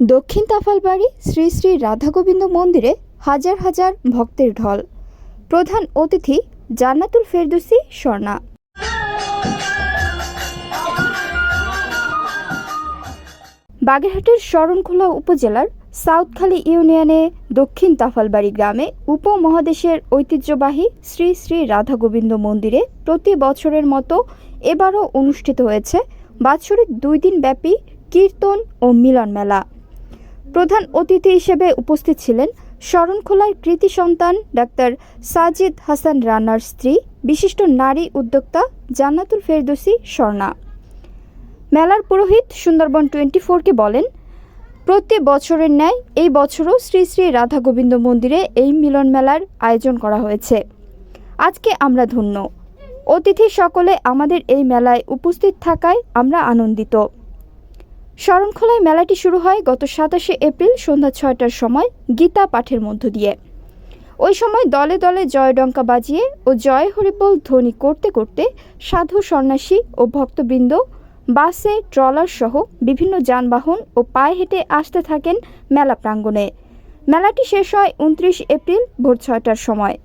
দক্ষিণ তাফালবাড়ি শ্রী শ্রী রাধাগোবিন্দ মন্দিরে হাজার হাজার ভক্তের ঢল। প্রধান অতিথি জান্নাতুল ফেরদুসি স্বর্ণা বাগেরহাটের শরণখোলা উপজেলার সাউথখালী ইউনিয়নে দক্ষিণ তাফালবাড়ি গ্রামে উপমহাদেশের ঐতিহ্যবাহী শ্রী শ্রী রাধাগোবিন্দ মন্দিরে প্রতি বছরের মতো এবারও অনুষ্ঠিত হয়েছে বাৎসরিক দুই দিন ব্যাপী কীর্তন ও মিলন মেলা প্রধান অতিথি হিসেবে উপস্থিত ছিলেন শরণখোলার কৃতি সন্তান ডাক্তার সাজিদ হাসান রানার স্ত্রী, বিশিষ্ট নারী উদ্যোক্তা জান্নাতুল ফেরদৌসি স্বর্ণা মেলার পুরোহিত সুন্দরবন টোয়েন্টি ফোরকে বলেন প্রতি বছরের ন্যায় এই বছরও শ্রী শ্রী রাধা গোবিন্দ মন্দিরে এই মিলন মেলার আয়োজন করা হয়েছে। আজকে আমরা ধন্য। অতিথি সকলে আমাদের এই মেলায় উপস্থিত থাকায় আমরা আনন্দিত। শরণখোলায় মেলাটি শুরু হয় গত সাতাশে এপ্রিল সন্ধ্যা ছয়টার সময় গীতা পাঠের মধ্য দিয়ে। ওই সময় দলে দলে জয়ডঙ্কা বাজিয়ে ও জয় হরিবোল ধ্বনি করতে করতে সাধু, সন্ন্যাসী ও ভক্তবৃন্দ, বাসে, ট্রলার সহ বিভিন্ন যানবাহন ও পায়ে হেঁটে আসতে থাকেন মেলা প্রাঙ্গণে। মেলাটি শেষ হয় উনত্রিশ এপ্রিল ভোর ছয়টার সময়।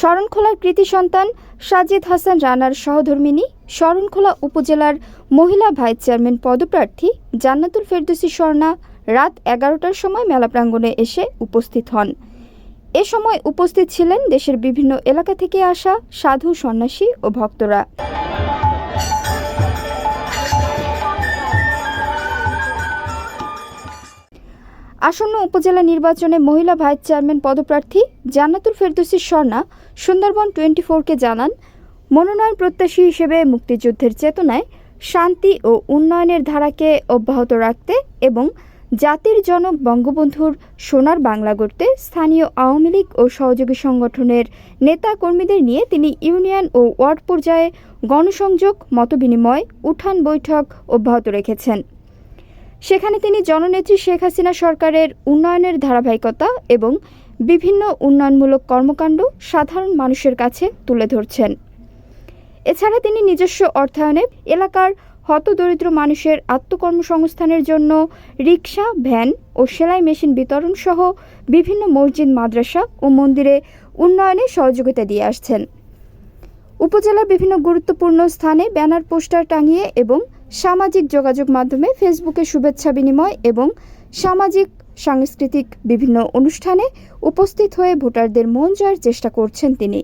শরণখোলার কৃতি সন্তান সাজিদ হাসান রানার সহধর্মিনী শরণখোলা উপজেলার মহিলা ভাইস চেয়ারম্যান পদপ্রার্থী জান্নাতুল ফেরদুসি স্বর্ণা রাত এগারোটার সময় মেলা প্রাঙ্গণে এসে উপস্থিত হন। এ সময় উপস্থিত ছিলেন দেশের বিভিন্ন এলাকা থেকে আসা সাধু সন্ন্যাসী ও ভক্তরা। আসন্ন উপজেলা নির্বাচনে মহিলা ভাইস চেয়ারম্যান পদপ্রার্থী জান্নাতুল ফেরদৌসি স্বর্ণা সুন্দরবন টোয়েন্টি ফোরকে জানান, মনোনয়ন প্রত্যাশী হিসেবে মুক্তিযুদ্ধের চেতনায় শান্তি ও উন্নয়নের ধারাকে অব্যাহত রাখতে এবং জাতির জনক বঙ্গবন্ধুর সোনার বাংলা গড়তে স্থানীয় আওয়ামী লীগ ও সহযোগী সংগঠনের নেতা কর্মীদের নিয়ে তিনি ইউনিয়ন ও ওয়ার্ড পর্যায়ে গণসংযোগ, মতবিনিময়, উঠান বৈঠক অব্যাহত রেখেছেন। সেখানে তিনি জননেত্রী শেখ হাসিনা সরকারের উন্নয়নের ধারাবাহিকতা এবং বিভিন্ন উন্নয়নমূলক কর্মকাণ্ড সাধারণ মানুষের কাছে তুলে ধরছেন। এছাড়া তিনি নিজস্ব অর্থায়নে এলাকার হতদরিদ্র মানুষের আত্মকর্মসংস্থানের জন্য রিক্সা ভ্যান ও সেলাই মেশিন বিতরণ সহ বিভিন্ন মসজিদ, মাদ্রাসা ও মন্দিরে উন্নয়নে সহযোগিতা দিয়ে আসছেন। উপজেলার বিভিন্ন গুরুত্বপূর্ণ স্থানে ব্যানার, পোস্টার টাঙিয়ে এবং সামাজিক যোগাযোগ মাধ্যমে ফেসবুকে শুভেচ্ছা বিনিময় এবং সামাজিক, সাংস্কৃতিক বিভিন্ন অনুষ্ঠানে উপস্থিত হয়ে ভোটারদের মন জয়ের চেষ্টা করছেন তিনি।